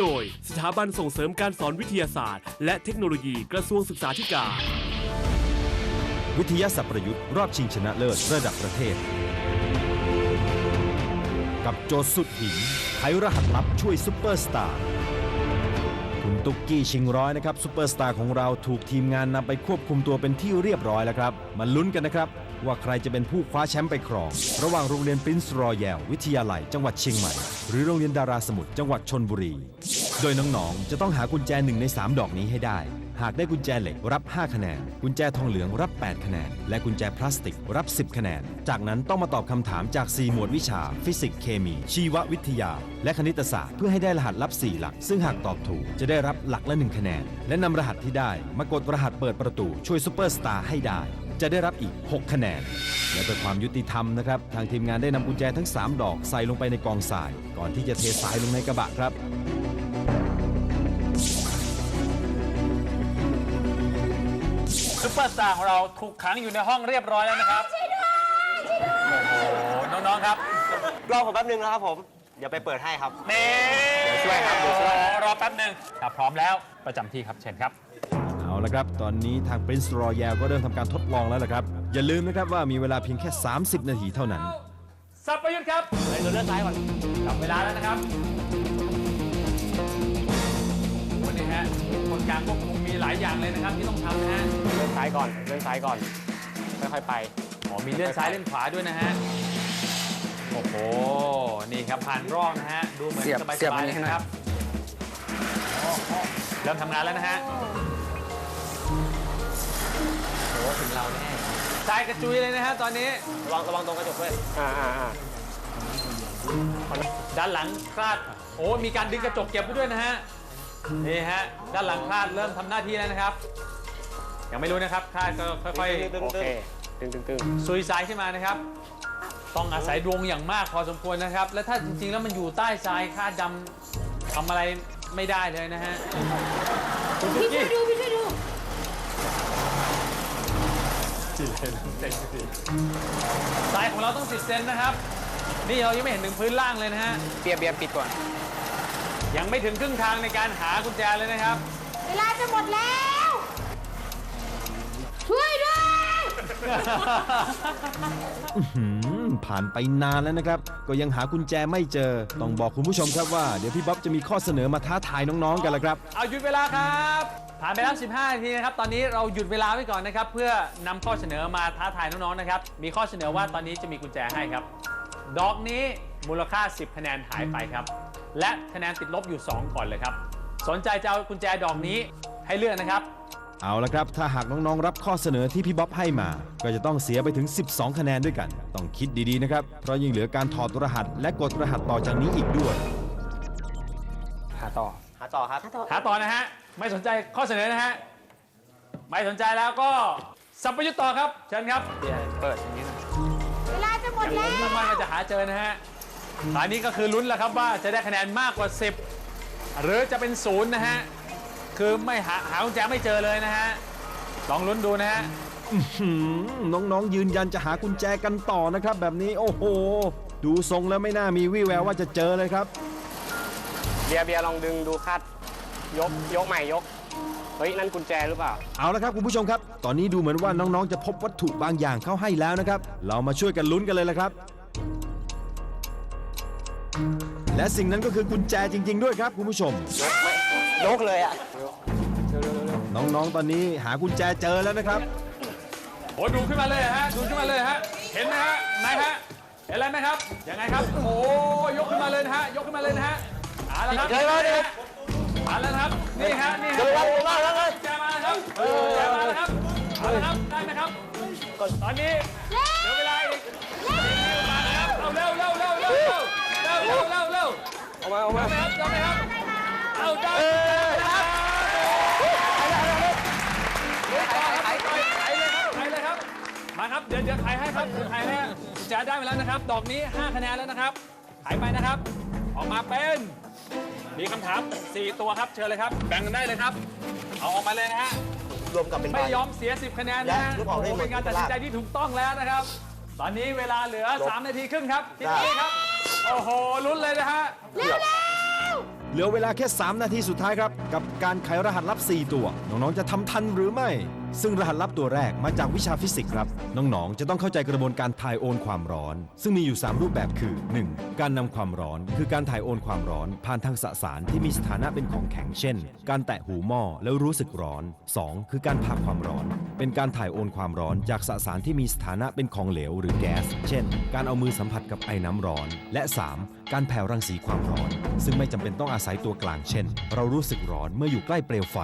โดย สถาบันส่งเสริมการสอนวิทยาศาสตร์ และเทคโนโลยีกระทรวงศึกษาธิการ วิทยาศาสตร์ประยุทธ์รอบชิงชนะเลิศระดับประเทศ กับโจทย์สุดหินไขรหัสลับช่วยซุปเปอร์สตาร์คุณตุ๊กกี้ชิงร้อยนะครับซุปเปอร์สตาร์ของเราถูกทีมงานนำไปควบคุมตัวเป็นที่เรียบร้อยแล้วครับมาลุ้นกันนะครับ ว่าใครจะเป็นผู้คว้าแชมป์ไปครอง ระหว่างโรงเรียนปรินซ์รอยัลวิทยาลัย จังหวัดเชียงใหม่ หรือโรงเรียนดาราสมุทรจังหวัดชนบุรี โดยน้องๆ จะต้องหากุญแจหนึ่งใน 3 ดอกนี้ให้ได้ หากได้กุญแจเหล็กรับ 5 คะแนน กุญแจทองเหลืองรับ 8 คะแนน และกุญแจพลาสติกรับ 10 คะแนน จากนั้นต้องมาตอบคำถามจาก 4 หมวดวิชา ฟิสิกส์เคมี ชีววิทยา และคณิตศาสตร์ เพื่อให้ได้รหัสลับ 4 หลัก ซึ่งหากตอบถูกจะได้รับหลักละ 1 คะแนน และนำรหัสที่ได้มากดรหัสเปิดประตูช่วยซูเปอร์สตาร์ให้ได้ จะได้รับอีก 6 คะแนน และเพื่อความยุติธรรมนะครับ ทางทีมงานได้นำกุญแจทั้ง 3 ดอกใส่ลงไปในกองทราย ก่อนที่จะเททรายลงในกระบะครับ ซุปเปอร์สตาร์ของเราถูกขังอยู่ในห้องเรียบร้อยแล้วนะครับช่วยด้วยโอ้โหน้องๆครับรอผมแป๊บนึงนะครับผม เดี๋ยวไปเปิดให้ครับ นี่เดี๋ยวช่วยครับเดี๋ยวช่วยรอแป๊บหนึ่งถ้าพร้อมแล้วประจำที่ครับเชิญครับ เอาละครับ ตอนนี้ทาง Prince Royal ก็เริ่มทำการทดลองแล้วละครับ อย่าลืมนะครับว่ามีเวลาเพียงแค่ 30 นาทีเท่านั้น สับประยุทธ์ครับไปดูเลื่อนซ้ายก่อนจับเวลาแล้วนะครับวันนี้ฮะคนกลางควบคุมมีหลายอย่างเลยนะครับที่ต้องทำนะฮะเลื่อนซ้ายก่อนเลื่อนซ้ายก่อนค่อยๆไปอ๋อมีเลื่อนซ้ายเลื่อนขวาด้วยนะฮะโอ้โหนี่ครับผ่านรอบนะฮะดูเหมือนเสียบสบายเสียบๆอันเลนี้ยให้หน่อย นะครับโอ้โหเริ่มทำงานแล้วนะฮะ เราแน่ใจกระจุยเลยนะฮะตอนนี้ ระวังระวังตรงกระจกด้วยอ่าอ่าอ่าด้านหลังคลาด โอ้ มีการดึงกระจกเก็บไว้ด้วยนะฮะ นี่ฮะ ด้านหลังคลาดเริ่มทำหน้าที่แล้วนะครับ ยังไม่รู้นะครับคลาดก็ค่อยตึงๆโอเค ตึงตึงตึงซุยทรายขึ้นมานะครับ ต้องอาศัยดวงอย่างมากพอสมควรนะครับ และถ้าจริงๆแล้วมันอยู่ใต้ทรายคลาดดำทำอะไรไม่ได้เลยนะฮะคุณตุ๊กพี่ช่กี้วยดู พี่ช่วยดูทรายของเราต้อง10เซนนะครับ นี่เรายังไม่เห็นถึงพื้นล่างเลยนะฮะ เบียร์เบียร์ปิดก่อน ยังไม่ถึงครึ่งทางในการหากุญแจเลยนะครับ เวลาจะหมดแล้ว ช่วยด้วยหืมผ่านไปนานแล้วนะครับ ก็ยังหากุญแจไม่เจอ ต้องบอกคุณผู้ชมครับว่าเดี๋ยวพี่บ๊อบจะมีข้อเสนอมาท้าทายน้องๆกันละครับ เอาหยุดเวลาครับ ผ่านไปแล้ว 15 นาทีนะครับ ตอนนี้เราหยุดเวลาไว้ก่อนนะครับ เพื่อนำข้อเสนอมาท้าทายน้องๆ นะครับ มีข้อเสนอว่าตอนนี้จะมีกุญแจให้ครับ ดอกนี้มูลค่า 10 คะแนนหายไปครับ และคะแนนติดลบอยู่ 2 ก่อนเลยครับ สนใจจะเอากุญแจดอกนี้ให้เลือกนะครับ เอาละครับ ถ้าหากน้องๆ รับข้อเสนอที่พี่บ๊อบให้มา ก็จะต้องเสียไปถึง 12 คะแนนด้วยกัน ต้องคิดดีๆ นะครับ เพราะยังเหลือการถอดรหัส และกดรหัสต่อจากนี้อีกด้วย หาต่อหา ต่อครับ หาต่อนะฮะ ไม่สนใจข้อเสนอนะฮะ ไม่สนใจแล้วก็สับประยุทธ์ต่อครับ เชิญครับเบียร์เปิดอย่างนี้นะเวลาจะหมดแล้วมุ่งมั่นว่าจะหาเจอนะฮะคราวนี้ก็คือลุ้นแล้วครับว่าจะได้คะแนนมากกว่า 10 หรือจะเป็นศูนย์นะฮะ คือไม่หาหากุญแจไม่เจอเลยนะฮะ ลองลุ้นดูนะฮะหืมน้องๆ ยืนยันจะหากุญแจกันต่อนะครับ แบบนี้โอ้โห ดูทรงแล้วไม่น่ามีวี่แววว่าจะเจอเลยครับ เบียร์เบียร์ลองดึงดูคาดยกยกใหม่ยก เฮ้ย นั่นกุญแจหรือเปล่า เอาละครับคุณผู้ชมครับ ตอนนี้ดูเหมือนว่าน้องๆ จะพบวัตถุบางอย่างเข้าให้แล้วนะครับ เรามาช่วยกันลุ้นกันเลยละครับ และสิ่งนั้นก็คือกุญแจจริง ๆ ด้วยครับคุณผู้ชม ยกเลยอะน้องๆ ตอนนี้หากุญแจเจอแล้วนะครับ โอ้ดูขึ้นมาเลยฮะ ดูขึ้นมาเลยฮะ เห็นไหมฮะไหนฮะ เห็นอะไรไหมครับ ยังไงครับ โอ้ยกขึ้นมาเลยนะฮะ ยกขึ้นมาเลยนะฮะ เอาละครับเดี๋ยวเดี๋ยวเดี๋ยวเอาละครับ นี่ฮะนี่ฮะเดี๋ยวเดี๋ยวเดี๋ยวเดี๋ยวเดี๋ยวแจมาแล้วครับแจมาแล้วครับเอาละครับ ได้ไหมครับ ตอนนี้เหลือเวลาอีกมาแล้วครับ เอาเร็วเร็วเร็วเร็วเร็วเร็วเร็วเร็วเร็วเอามาเอามาได้ไหมครับได้ไหมครับ เอาได้ครับไขเลยครับไขเลยครับมาครับ เดี๋ยวเดี๋ยวไขให้ครับเดี๋ยวไขให้จะได้ไปแล้วนะครับ ดอกนี้ 5 คะแนนแล้วนะครับไขไปนะครับ ออกมาเป็น มีคำถาม 4 ตัวครับ เชิญเลยครับ แบ่งกันได้เลยครับ เอาออกมาเลยนะฮะ รวมกับเป็นไม่ยอมเสีย 10 คะแนนนะฮะและลูกออกได้โอ้โหเป็นการตัดสินใจที่ถูกต้องแล้วนะครับ ตอนนี้เวลาเหลือ 3 นาทีครึ่งครับพี่ได้ นี่ครับ โอ้โห ลุ้นเลยนะฮะเร็วเร็วเหลือเวลาแค่ 3 นาทีสุดท้ายครับ กับการไขรหัสลับ 4 ตัว น้อง ๆ จะทำทันหรือไม่ ซึ่งรหัสลับตัวแรกมาจากวิชาฟิสิกส์ครับ น้องๆ จะต้องเข้าใจกระบวนการถ่ายโอนความร้อน ซึ่งมีอยู่ 3 รูปแบบคือ 1. การนำความร้อน คือการถ่ายโอนความร้อน ผ่านทางสสารที่มีสถานะเป็นของแข็งเช่น การแตะหูหม้อแล้วรู้สึกร้อน 2. คือการพาความร้อน เป็นการถ่ายโอนความร้อนจากสสารที่มีสถานะเป็นของเหลวหรือแก๊ส เช่น การเอามือสัมผัสกับไอ้น้ำร้อน และ 3. การแผ่รังสีความร้อน ซึ่งไม่จำเป็นต้องอาศัยตัวกลางเช่น เรารู้สึกร้อนเมื่ออยู่ใกล้เปลวไฟ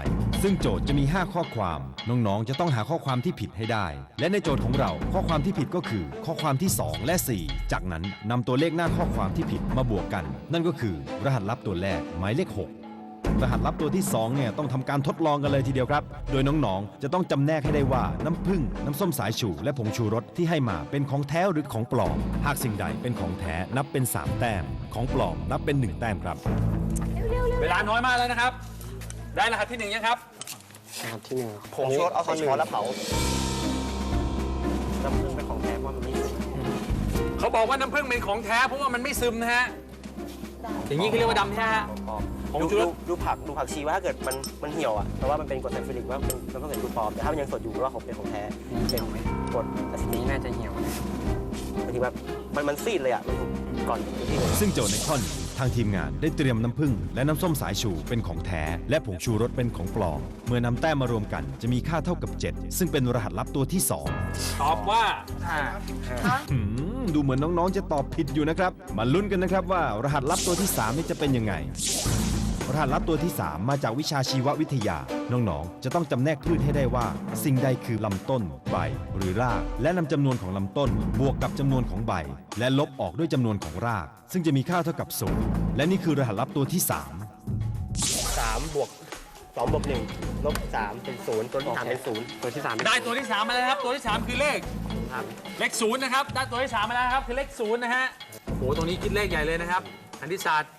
ซึ่งโจทย์จะมี 5 ข้อความ น้องๆ จะต้องหาข้อความที่ผิดให้ได้ และในโจทย์ของเราข้อความที่ผิดก็คือ ข้อความที่ 2 และ 4 จากนั้นนำตัวเลขหน้าข้อความที่ผิดมาบวกกัน นั่นก็คือ รหัสลับตัวแรกหมายเลข 6 รหัสลับตัวที่2เนี่ยต้องทำการทดลองกันเลยทีเดียวครับ โดยน้องๆ จะต้องจำแนกให้ได้ว่าน้ำผึ้งน้ำส้มสายชู และผงชูรสที่ให้มาเป็นของแท้หรือของปลอม หากสิ่งใดเป็นของแท้นับเป็น 3 แต้ม ของปลอมนับเป็น 1 แต้มครับ เวลาน้อยมากแล้วนะครับ ได้รหัสที่หนึ่งยังครับ นะครับที่หนึ่งผงชูรสเอาใส่ช้อนแล้วเผาน้ำผึ้งเป็นของแท้เพราะมันไม่ซึมเขาบอกว่าน้ำผึ้งเป็นของแท้เพราะว่ามันไม่ซึมนะฮะ อย่างนี้เขาเรียกว่าดำใช่ไหมฮะ ปลอม ผงดูชูรสดูดูผักดูผักชีว่าถ้าเกิดมันมันเหี่ยวอะแปลว่ามันเป็นกรดไซฟิลิกว่าเป็นมันต้องเป็นดูปลอมแต่ถ้ามันยังสดอยู่แปลว่าของเป็นของแท้เป็นกรดอะซิตินี้กน่าจะเหี่ยวบางทีแบบมันมันซีดเลยอะมันถูกก่อนที่เลยซึ่งโจทย์ในข้อนี้ทางทีมงานได้เตรียมน้ำผึ้งและน้ำส้มสายชูเป็นของแท้ และผงชูรสเป็นของปลอม เมื่อนำแต้มมารวมกันจะมีค่าเท่ากับ 7 ซึ่งเป็นรหัสลับตัวที่2ตอบว่าหืมดูเหมือนน้องๆจะตอบผิดอยู่นะครับ มาลุ้นกันนะครับว่ารหัสลับตัวที่ 3 นี่จะเป็นยังไง รหัสลับตัวที่ 3 มาจากวิชาชีววิทยา น้องๆ จะต้องจำแนกพืชให้ได้ว่า สิ่งใดคือลำต้น ใบ หรือราก และนำจำนวนของลำต้น บวกกับจำนวนของใบ และลบออกด้วยจำนวนของราก ซึ่งจะมีค่าเท่ากับศูนย์และนี่คือรหัสลับตัวที่3สามบวกสองบวกหนึ่งลบสามเป็นศูนย์ตัวที่สามเป็นศูนย์ตัวที่สามได้ตัวที่3มาแล้วนะครับ ตัวที่3คือเลข ครับเลขศูนย์นะครับ ได้ตัวที่3มาแล้วนะครับ คือเลขศูนย์นะฮะโอ้โหตรงนี้คิดเลขใหญ่เลยนะครับคณิตศาสตร์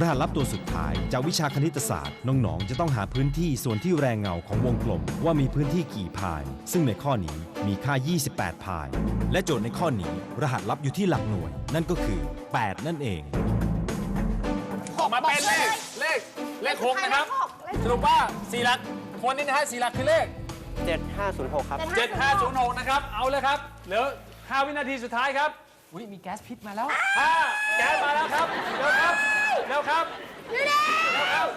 รหัสลับตัวสุดท้ายจากวิชาคณิตศาสตร์ น้องๆ จะต้องหาพื้นที่ส่วนที่แรงเงาของวงกลม ว่ามีพื้นที่กี่พาย ซึ่งในข้อนี้มีค่า 28 พาย และโจทย์ในข้อนี้รหัสลับอยู่ที่หลักหน่วย นั่นก็คือ 8 นั่นเองออกมาเป็นเลขเลขเลขหกนะครับสรุปว่าสี่หลักคนนี้นะฮะสี่หลักคือเลขเจ็ดห้าศูนย์หกครับ 7506 นะครับ เอาเลยครับ เหลือ 5 วินาทีสุดท้ายครับ อุ้ยมีแก๊สพิษมาแล้ว 5 แก๊สมาแล้วครับเร็วครับ เร็วครับเร็วครับ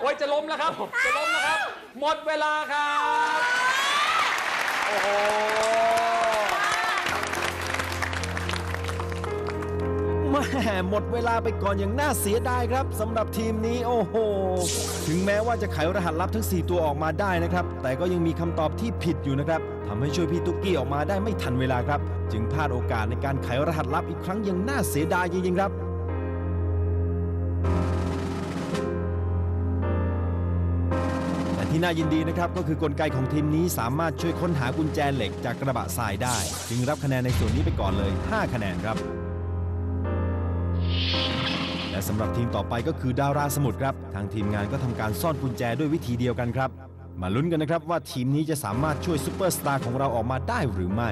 โอ้ยจะล้มแล้วครับ จะล้มแล้วครับ หมดเวลาครับ โอ้โห แหม่หมดเวลาไปก่อนอย่างน่าเสียดายครับสำหรับทีมนี้โอ้โห ถึงแม้ว่าจะไขรหัสลับทั้ง 4 ตัวออกมาได้นะครับ แต่ก็ยังมีคำตอบที่ผิดอยู่นะครับทำให้ช่วยพี่ตุ๊กกี้ออกมาได้ไม่ทันเวลาครับ จึงพลาดโอกาสในการไขรหัสลับอีกครั้งอย่างน่าเสียดายจริงๆครับ น่ายินดีนะครับ ก็คือกลไกของทีมนี้สามารถช่วยค้นหากุญแจเหล็กจากกระบะทรายได้ จึงรับคะแนนในส่วนนี้ไปก่อนเลย 5 คะแนนครับ และสำหรับทีมต่อไปก็คือดาราสมุทรครับ ทางทีมงานก็ทำการซ่อนกุญแจด้วยวิธีเดียวกันครับ มาลุ้นกันนะครับว่าทีมนี้จะสามารถช่วยซูเปอร์สตาร์ของเราออกมาได้หรือไม่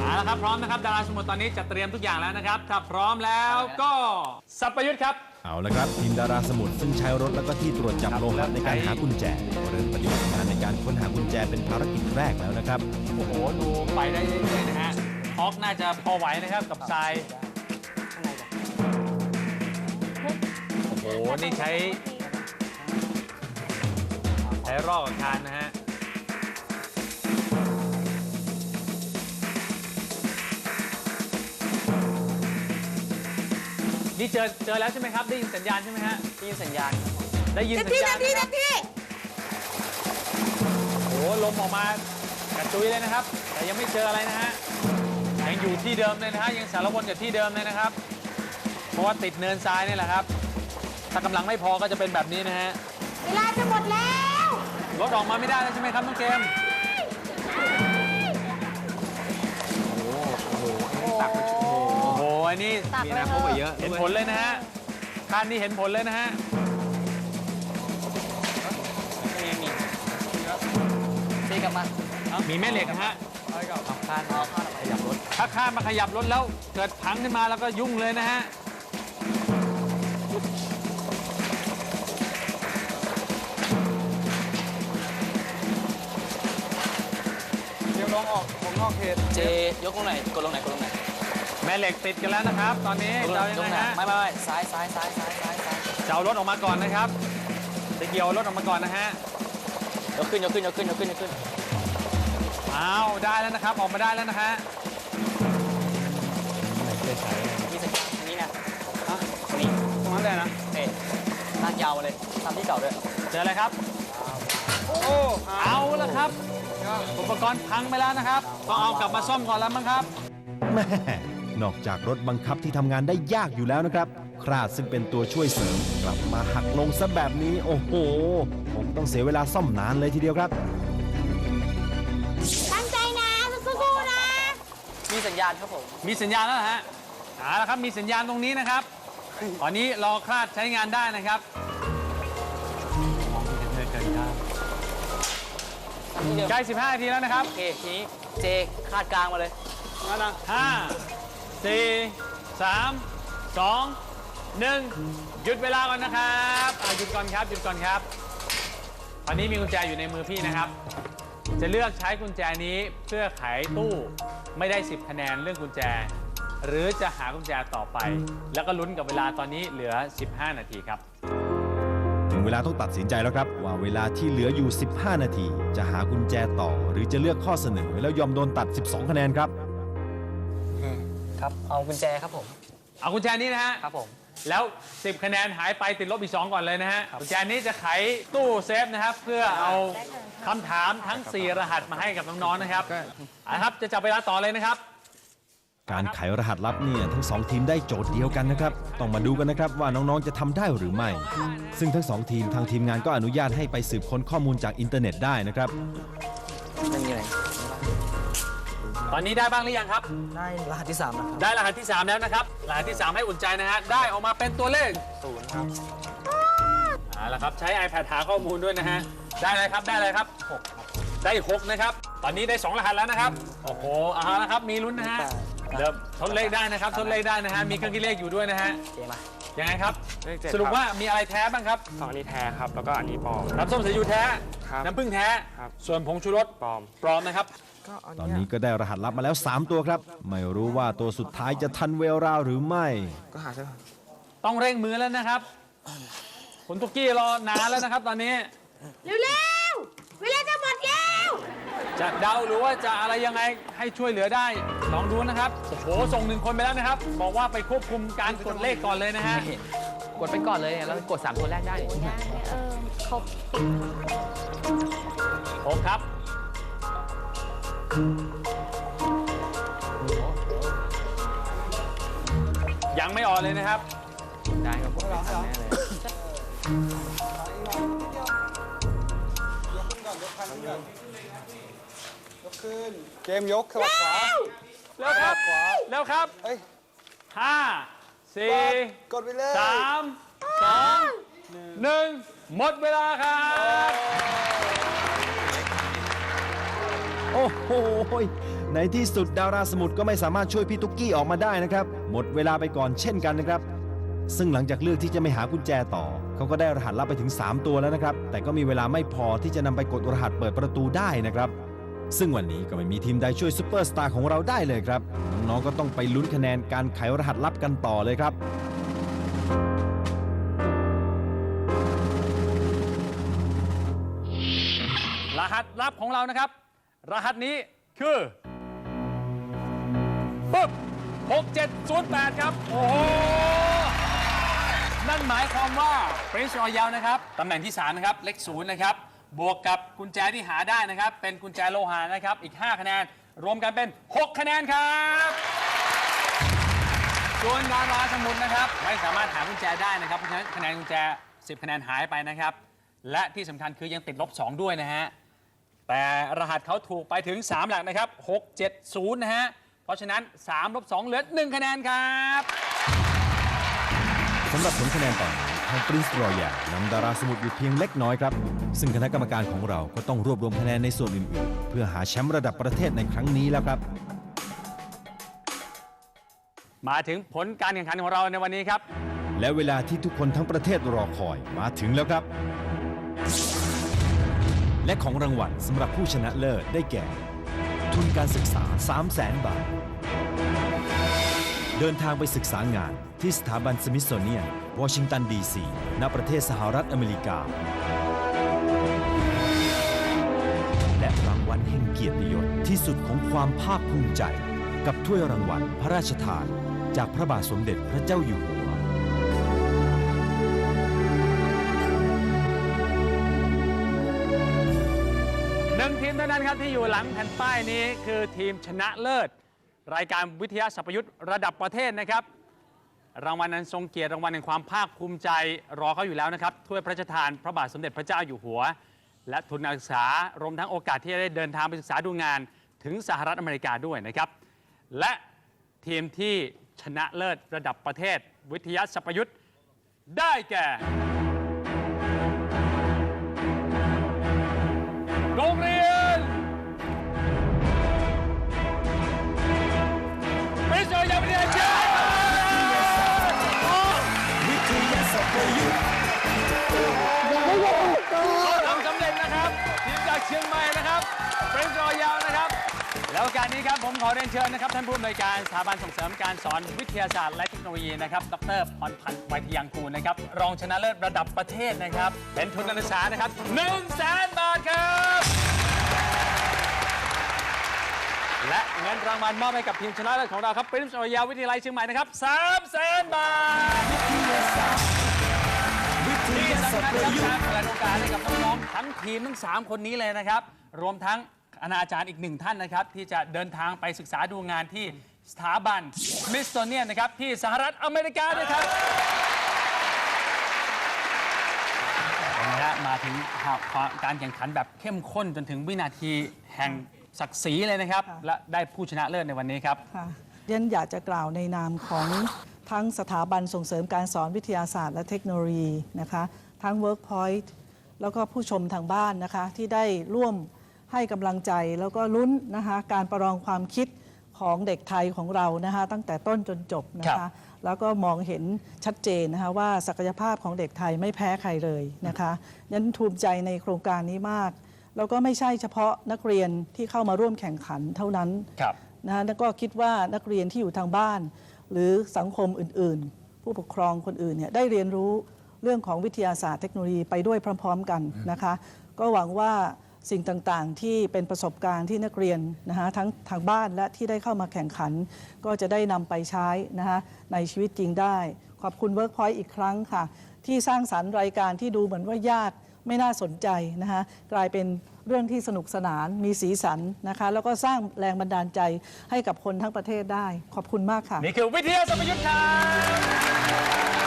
เอาละครับพร้อมนะครับดาราสมุทรตอนนี้จัดเตรียมทุกอย่างแล้วนะครับถ้าพร้อมแล้วก็สับประยุทธ์ครับ เอาละครับทีมดาราสมุทรซึ่งใช้รถแล้วก็ที่ตรวจจับโลหะในการหากุญแจเริ่มปฏิบัติงานในการค้นหากุญแจเป็นภารกิจแรกแล้วนะครับ โอ้โห ดูไปได้เรื่อยๆนะฮะฮอกน่าจะพอไหวนะครับกับทรายโอ้โห นี่ใช้ ใช้รอกกับคานนะฮะ นี่เจอเจอแล้วใช่ไหมครับ ได้ยินสัญญาณใช่ไหมฮะ ได้ยินสัญญาณครับได้ยินเต็มสัญที่ญาเต็ณมที่นะคเต็รับมที่ โอ้โหลมออกมากระจุยเลยนะครับ แต่ยังไม่เจออะไรนะฮะ ยังอยู่ที่เดิมเลยนะฮะ ยังสารวนกับที่เดิมเลยนะครับ เพราะว่าติดเนินทรายนี่แหละครับ ถ้ากำลังไม่พอก็จะเป็นแบบนี้นะฮะ เวลาจะหมดแล้วรถออกมาไม่ได้แล้วใช่ไหมครับน้องเกมโอ้โหอั นนี้ตักมีเลยนะเถพบอะเยอะเห็นผลเลยนะฮะคันนี้เห็นผลเลยนะฮะตีกลับมามีแม่เหล็กนะฮะสำคัญโอ้ยับรถถ้าข้ามมาขยับรถแล้วเกิดพังขึ้นมาแล้วก็ยุ่งเลยนะฮะเดี๋ยวน้องออกผมนอกเขตเจยกลงไหนอยกดลงไหนอยกดลงไหนอย แม่เหล็กติดกันแล้วนะครับ ตอนนี้ยกลจะงเอายังยกไงไหนอยฮะไม่ไม่ไม่ซ้ายซ้ายซ้ายซ้ายซ้ายซ้ายจะเอารถออกมาก่อนนะครับจะเกี่ยวรถออกมาก่อนนะฮะยกขึ้นยกขึ้นยกขึ้นยกขึ้นยกขึ้นอ้าวได้แล้วนะครับออกมาได้แล้วนะฮะมีสัญญาณอันนี้นะนี่ตรงนั้นเลยนะเอ๊ะลากยาวมาเลยตามที่เก่าด้วยเจออะไรครับโอ้เอาแล้วครับอุปกรณ์พังไปแล้วนะครับต้องเอากลับมาซ่อมก่อนแล้วมั้งครับแม่ นอกจากรถบังคับที่ทำงานได้ยากอยู่แล้วนะครับคราดซึ่งเป็นตัวช่วยเสริม กลับมาหักลงซะแบบนี้ โอ้โหผมต้องเสียเวลาซ่อมนานเลยทีเดียวครับ ตั้งใจนะสู้ๆนะ มีสัญญาณครับผม มีสัญญาณแล้วเหรอฮะเอาละครับมีสัญญาณตรงนี้นะครับ ตอนนี้รอคลาดใช้งานได้นะครับมองที่เธอเกินครับนี่เดียวใกล้15นาทีแล้วนะครับโอเคทีนี้เจคาดกลางมาเลยงั้นนะ 5 4 3 2 1หยุดเวลาก่อนนะครับอะหยุดก่อนครับหยุดก่อนครับ ตอนนี้มีกุญแจอยู่ในมือพี่นะครับ จะเลือกใช้กุญแจนี้เพื่อไขตู้ไม่ได้ 10 คะแนนเรื่องกุญแจ หรือจะหากุญแจต่อไป แล้วก็ลุ้นกับเวลาตอนนี้เหลือ 15 นาทีครับ ถึงเวลาต้องตัดสินใจแล้วครับ ว่าเวลาที่เหลืออยู่ 15 นาที จะหากุญแจต่อ หรือจะเลือกข้อเสนอแล้วยอมโดนตัด 12 คะแนนครับ ครับ เอากุญแจครับผม เอากุญแจนี้นะฮะ ครับผม แล้ว 10 คะแนนหายไปติดลบอีก 2 ก่อนเลยนะฮะ กุญแจนี้จะไขตู้เซฟนะครับ เพื่อเอาคำถามทั้ง 4 รหัสมาให้กับน้องๆนะครับเอาละครับ จะจับเวลาต่อเลยนะครับ การไขรหัสลับเนี่ยทั้งสองทีมได้โจทย์เดียวกันนะครับ ต้องมาดูกันนะครับว่าน้องๆจะทำได้หรือไม่ ซึ่งทั้งสองทีมทางทีมงานก็อนุญาตให้ไปสืบค้นข้อมูลจากอินเทอร์เน็ตได้นะครับ ไม่มีอะไร ตอนนี้ได้บ้างหรือยังครับ ได้รหัสที่3นะครับได้รหัสที่ 3 แล้วนะครับรหัสที่ 3 ให้อุ่นใจนะฮะได้ออกมาเป็นตัวเลขศูนย์ครับเอาละครับใช้ iPad หาข้อมูลด้วยนะฮะได้อะไรครับได้อะไรครับได้6นะครับ ตอนนี้ได้ 2 รหัสแล้วนะครับ โอ้โหเอาละครับ มีลุ้นนะฮะเดี๋ยวทดเลขได้นะครับ ทดเลขได้นะฮะ มีเครื่องคิดเลขอยู่ด้วยนะฮะเจมายังไงครับ เลขเจ็ดสรุปครับว่ามีอะไรแท้บ้างครับ สองอันนี้แท้ครับ แล้วก็อันนี้ปลอม น้ำส้มสายชูแท้ ครับน้ำผึ้งแท้ ครับ ส่วนผงชูรสปลอม ปลอมนะครับก็อัน ตอนเนี้นี้ยก็ได้รหัสลับมาแล้ว 3 ตัวครับ ไม่รู้ว่าตัวสุดท้ายจะทันเวลราวหรือไม่ ก็หาใช่ไหมต้องเร่งมือแล้วนะครับ คุณตุกกี้รอนานแล้วนะครับ ตอนนี้ เร็วๆ เวลาจะหมดแล้ว จะเดาหรือว่าจะอะไรยังไงให้ช่วยเหลือได้ ลองดูนะครับ โอ้โห ส่งหนึ่งคนไปแล้วนะครับ บอกว่าไปควบคุมการกดเลขก่อนเลยนะฮะ กดไปก่อนเลยแล้วกด3ตัวแรกได้เออครบโอ้ครับ ยังไม่ออกเลยนะครับ ได้ครับผมไม่ทันแน่เลยยกขึ้นเกมยกสลับขวาแล้วครับขวาแล้วครับเอ้ยห้าสี่กดไปเลยสามสองหนึ่งหมดเวลาครับ โอ้โหในที่สุดดาราสมุทรก็ไม่สามารถช่วยพี่ตุ๊กกี้ออกมาได้นะครับ หมดเวลาไปก่อนเช่นกันนะครับ ซึ่งหลังจากเลือกที่จะไม่หากุญแจต่อ เขาก็ได้รหัสลับไปถึง 3 ตัวแล้วนะครับ แต่ก็มีเวลาไม่พอที่จะนำไปกดรหัสเปิดประตูได้นะครับ ซึ่งวันนี้ก็ไม่มีทีมใดช่วยซูเปอร์สตาร์ของเราได้เลยครับ น้องๆก็ต้องไปลุ้นคะแนนการไขรหัสลับกันต่อเลยครับรหัสลับของเรานะครับ รหัสนี้คือปึ๊บ6708 ครับ โอ้โห นั่นหมายความว่า Prince Royal นะครับ ตำแหน่งที่ 3 นะครับ เลขศูนย์นะครับ บวกกับกุญแจที่หาได้นะครับ เป็นกุญแจโลหะนะครับ อีก 5 คะแนน รวมกันเป็น 6 คะแนนครับส่วนดาราสมุนนะครับ ไม่สามารถหากุญแจได้นะครับ เพราะฉะนั้นคะแนนกุญแจ 10 คะแนนหายไปนะครับ และที่สำคัญคือยังติดลบ 2 ด้วยนะฮะ แต่รหัสเขาถูกไปถึง 3 หลักนะครับ 670 นะฮะ เพราะฉะนั้น3ลบ2เหลือ 1 คะแนนครับสำหรับผลคะแนนตอนนี้ทางปรินซ์รอยัลนำดาราสมุทรอยู่เพียงเล็กน้อยครับ ซึ่งคณะกรรมการของเราก็ต้องรวบรวมคะแนนในส่วนอื่นๆ เพื่อหาแชมป์ระดับประเทศในครั้งนี้แล้วครับ มาถึงผลการแข่งขันของเราในวันนี้ครับ และเวลาที่ทุกคนทั้งประเทศรอคอยมาถึงแล้วครับ และของรางวัลสำหรับผู้ชนะเลิศได้แก่ ทุนการศึกษา 3 0 0แสนบาท เดินทางไปศึกษางานที่สถาบันสมิ t โ o เนียนวอชิงตันดีซีณประเทศสหรัฐอเมริกา และรางวัลแห่งเกียรติยศที่สุดของความภาคภูมิใจ กับถ้วยรางวัลพระราชทาน จากพระบาทสมเด็จพระเจ้าอยู่หัว ที่อยู่หลังแผ่นป้ายนี้คือทีมชนะเลิศ รายการวิทยาสัพยุทธ์ระดับประเทศนะครับ รางวัลนั้นทรงเกียรติรางวัลแห่งความภาคภูมิใจรอเขาอยู่แล้วนะครับถ้วยพระราชทานพระบาทสมเด็จพระเจ้าอยู่หัว และทุนการศึกษารวมทั้งโอกาสที่จะได้เดินทางไปศึกษาดูงานถึงสหรัฐอเมริกาด้วยนะครับ และทีมที่ชนะเลิศระดับประเทศ วิทยาสัพยุทธ์ได้แก่โรงเรียน ครับผมขอเรียนเชิญนะครับท่านผู้อำนวยการสถาบันส่งเสริมการสอนวิทยาศาสตร์และเทคโนโลยีนะครับ ดรพรพันธ์ไวยทยังกูลนะครับ รองชนะเลิศระดับประเทศนะครับ เป็นทุนการศึกษานะครับ1 0 0 0 0แสนบาทครับ และเงินรางวัลมอบให้กับทีมชนะเลิศของเราครับปรินซ์ออยาวิทยาลัยเชียงใหม่นะครับ3 0 0แสนบาทที่สำคัญครับการเปิดโอกาสให้กับน้องๆทั้งทีมทั้ง 3 คนนี้เลยนะครับ รวมทั้ง ณาจารย์อีกหนึ่งท่านนะครับ ที่จะเดินทางไปศึกษาดูงานที่สถาบันมิสโตเนียนนะครับ ที่สหรัฐอเมริกาด้วยครับนะฮะมาถึงการแข่งขันแบบเข้มข้นจนถึงวินาทีแห่งศักดิ์ศรีเลยนะครับ และได้ผู้ชนะเลิศในวันนี้ครับค่ะเรียนอยากจะกล่าวในนามของทั้งสถาบันส่งเสริมการสอนวิทยาศาสตร์และเทคโนโลยีนะคะ ทั้ง Workpoint แล้วก็ผู้ชมทางบ้านนะคะ ที่ได้ร่วม ให้กำลังใจแล้วก็ลุ้นนะคะการประลองความคิดของเด็กไทยของเรานะคะตั้งแต่ต้นจนจบนะครัคะบแล้วก็มองเห็นชัดเจนนะคะว่าศักยภาพของเด็กไทยไม่แพ้ใครเลยนะคะยันภูมิใจในโครงการนี้มาก แล้วก็ไม่ใช่เฉพาะนักเรียนที่เข้ามาร่วมแข่งขันเท่านั้นครับนะฮะแล้วก็คิดว่านักเรียนที่อยู่ทางบ้าน หรือสังคมอื่น ๆ ผู้ปกครองคนอื่นเนี่ยได้เรียนรู้เรื่องของวิทยาศาสตร์เทคโนโลยีไปด้วยพร้อม ๆ กันนะคะ ก็หวังว่า สิ่งต่างๆ ที่เป็นประสบการณ์ที่นักเรียนนะคะทั้งทางบ้านและที่ได้เข้ามาแข่งขัน ก็จะได้นำไปใช้นะคะในชีวิตจริงได้ ขอบคุณ Workpoint อีกครั้งค่ะ ที่สร้างสรรค์รายการที่ดูเหมือนว่ายากไม่น่าสนใจนะคะกลายเป็นเรื่องที่สนุกสนานมีสีสันนะคะแล้วก็สร้างแรงบันดาลใจให้กับคนทั้งประเทศได้ ขอบคุณมากค่ะ นี่คือวิทยาสมยุทธ์ครับ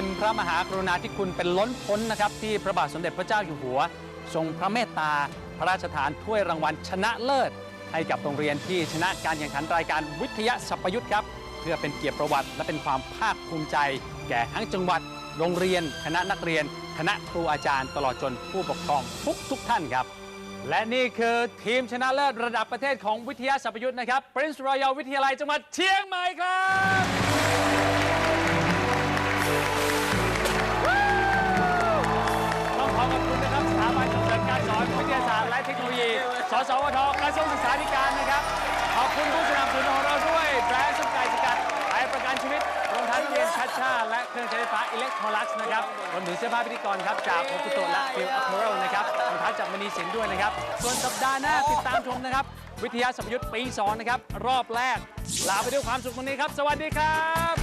เป็นพระมหากรุณาธิคุณเป็นล้นพ้นนะครับ ที่พระบาทสมเด็จพระเจ้าอยู่หัว ทรงพระเมตตา พระราชทานถ้วยรางวัลชนะเลิศ ให้กับโรงเรียนที่ชนะการแข่งขันรายการวิทยาสัพยุทธ์ครับ เพื่อเป็นเกียรติประวัติ และเป็นความภาคภูมิใจ แก่ทั้งจังหวัด โรงเรียน คณะนักเรียน คณะครูอาจารย์ ตลอดจนผู้ปกครองทุกทุกท่านครับ และนี่คือทีมชนะเลิศระดับประเทศของวิทยาสัพยุทธ์นะครับ Prince Royal วิทยาลัยจังหวัดเชียงใหม่ครับ สสวทกระทรวงศึกษาธิการนะครับ ขอบคุณผู้สนับสนุนของเราด้วยแบรนด์สุกไก่สกัดไทยประกันชีวิตรองเท้านักเรียนชัดชาและเครื่องใช้ไฟฟ้าอิเล็กทรอลักซ์นะครับรวมถึงเสื้อผ้าพิธีกรครับจากโอคุโตะและฟิลอัพเทอร์นะครับรองเท้าจากมณีสินด้วยนะครับ ส่วนสัปดาห์หน้าติดตามชมนะครับ วิทยาสัมยุทธ์ปีสองนะครับรอบแรกลาไปด้วยความสุขตรงนี้ครับ สวัสดีครับ